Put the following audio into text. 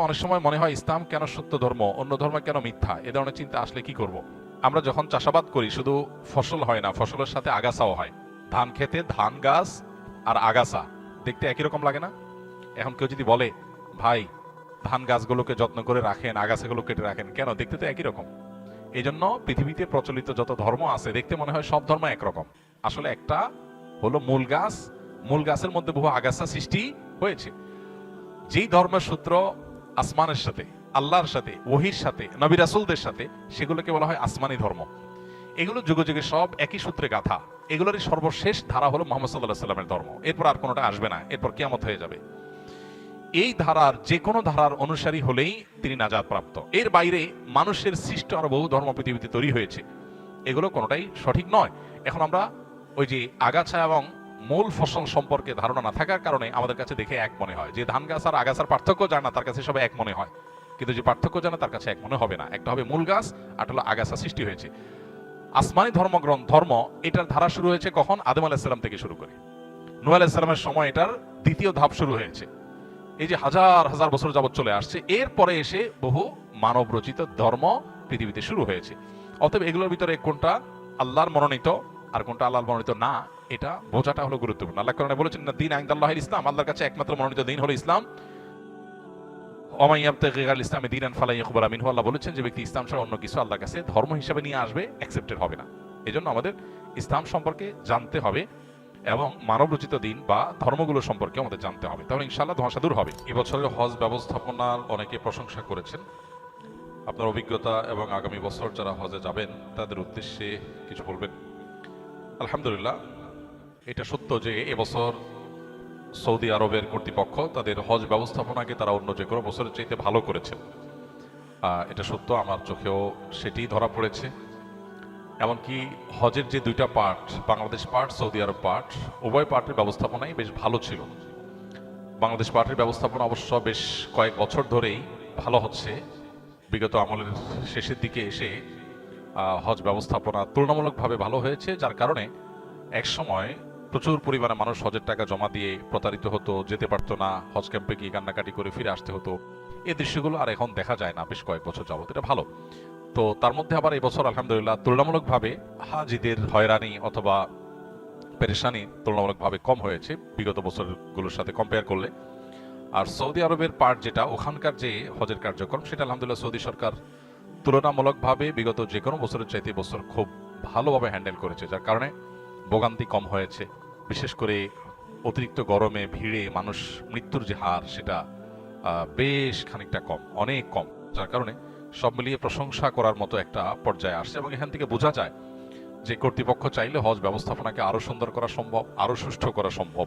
অনেক সময় মনে হয় ইসলাম কেন সত্য ধর্ম, অন্য ধর্ম কেন মিথ্যা? এ ধরনের চিন্তা আসলে কি করব। আমরা যখন চাষাবাদ করি, শুধু ফসল হয় না, ফসলের সাথে আগাছাও হয়। ধান খেতে ধান গাছ আর আগাছা, দেখতে একই রকম লাগে না? এখন কেউ যদি বলে, ভাই, ধান গাছগুলোকে যত্ন করে রাখেন, আগাছাগুলো কেটে রাখেন কেন? দেখতে তো একই রকম। এই জন্য পৃথিবীতে প্রচলিত যত ধর্ম আছে, দেখতে মনে হয় সব ধর্ম একরকম। আসলে একটা হলো মূল গাছ। মূল গাছের মধ্যে বহু আগাছা সৃষ্টি হয়েছে। যেই ধর্মের সূত্র আসমানের সাথে, আল্লাহর সাথে, ওহির সাথে, নবী রাসুলদের সাথে, সেগুলোকে বলা হয় আসমানি ধর্ম। এগুলো যুগে যুগে সব একই সূত্রে গাথা। এগুলোরই সর্বশেষ ধারা হলো মোহাম্মদ সাল্লাহ সাল্লামের ধর্ম। এরপর আর কোনোটা আসবে না। এরপর কিয়ামত হয়ে যাবে। এই ধারার যে কোনো ধারার অনুসারী হলেই তিনি নাজাদ প্রাপ্ত এর বাইরে মানুষের সৃষ্ট আরও বহু ধর্ম পৃথিবীতে তৈরি হয়েছে। এগুলো কোনোটাই সঠিক নয়। এখন আমরা ওই যে আগাছা এবং মূল ফসল সম্পর্কে ধারণা না থাকার কারণে আমাদের কাছে দেখে এক মনে হয়। যে ধান গাছ আর আগাছার পার্থক্য জানে না, তার কাছে সবাই এক মনে হয়। কিন্তু যে পার্থক্য জানে, তার কাছে এক মনে হবে না। একটা হবে মূল গাছ আর হলো আগাছা সৃষ্টি হয়েছে। আসমানি ধর্মগ্রন্থ ধর্ম, এটার ধারা শুরু হয়েছে কখন? আদম আলাহিসাল্লাম থেকে শুরু করে। নু আলাহিসাল্লামের সময় এটার দ্বিতীয় ধাপ শুরু হয়েছে। এই যে হাজার হাজার বছর যাবৎ চলে আসছে, এরপরে এসে বহু মানব রচিত ধর্ম পৃথিবীতে শুরু হয়েছে। অতএব এগুলোর ভিতরে কোনটা আল্লাহর মনোনীত আর কোনটা আল্লাহর মনোনীত না এটা বোঝাটা হলো গুরুত্বপূর্ণ। আল্লাহ কোরআনে বলেছেন না দিন আইন্দাল্লাহ ইসলাম। আল্লাহর কাছে একমাত্র মনোনীত দিন হলো ইসলাম। অমাইয়াবতাল ইসলামে দিন ফালাই ইকবর আমিন আল্লাহ বলেছেন যে ব্যক্তি ইসলাম ছাড়া অন্য কিছু আল্লাহর কাছে ধর্ম হিসাবে নিয়ে আসবে অ্যাকসেপ্টেড হবে না। এই জন্য আমাদের ইসলাম সম্পর্কে জানতে হবে এবং মানব রচিত দিন বা ধর্মগুলো সম্পর্কে আমাদের জানতে হবে। তাহলে ইনশাআল্লাহ ধোঁয়াশা দূর হবে। এবছরের হজ ব্যবস্থাপনার অনেকে প্রশংসা করেছেন। আপনার অভিজ্ঞতা এবং আগামী বছর যারা হজে যাবেন, তাদের উদ্দেশ্যে কিছু বলবেন? আলহামদুলিল্লাহ এটা সত্য যে এবছর সৌদি আরবের কর্তৃপক্ষ তাদের হজ ব্যবস্থাপনাকে তারা অন্য যে কোনো বছরের চাইতে ভালো করেছেন। আহ, এটা সত্য আমার চোখেও সেটি ধরা পড়েছে। এমনকি হজের যে দুইটা part Bangladesh part Saudi Arab part উভয় পার্টের ব্যবস্থাপনাই বেশ ভালো ছিল। বাংলাদেশ পার্টির ব্যবস্থাপনা অবশ্য বেশ কয়েক বছর ধরেই ভালো হচ্ছে। বিগত আমলের শেষের দিকে এসে হজ ব্যবস্থাপনা তুলনামূলকভাবে ভালো হয়েছে যার কারণে এক সময় প্রচুর পরিমাণে মানুষ হজের টাকা জমা দিয়ে প্রতারিত হতো, যেতে পারতো না, হজ ক্যাম্পে গিয়ে কান্নাকাটি করে ফিরে আসতে হতো। এই দৃশ্যগুলো আর এখন দেখা যায় না, বেশ কয়েক বছর যাবত, এটা ভালো। তো তার মধ্যে আবার এবছর বছর আলহামদুলিল্লাহ তুলনামূলকভাবে হাজিদের হয়রানি অথবা পেরেশানি তুলনামূলকভাবে কম হয়েছে, বিগত বছরগুলোর সাথে কম্পেয়ার করলে। আর সৌদি আরবের পার্ট যেটা, ওখানকার যে হজের কার্যক্রম, সেটা আলহামদুলিল্লাহ সৌদি সরকার তুলনামূলকভাবে বিগত যে কোনো বছরের চাইতে বছর খুব ভালোভাবে হ্যান্ডেল করেছে। যার কারণে ভোগান্তি কম হয়েছে। বিশেষ করে অতিরিক্ত গরমে ভিড়ে মানুষ মৃত্যুর যে হার, সেটা বেশ খানিকটা কম, অনেক কম। যার কারণে সব মিলিয়ে প্রশংসা করার মতো একটা পর্যায়ে আসছে এবং এখান থেকে বোঝা যায় যে কর্তৃপক্ষ চাইলে হজ ব্যবস্থাপনাকে আরও সুন্দর করা সম্ভব আরও সুষ্ঠু করা সম্ভব।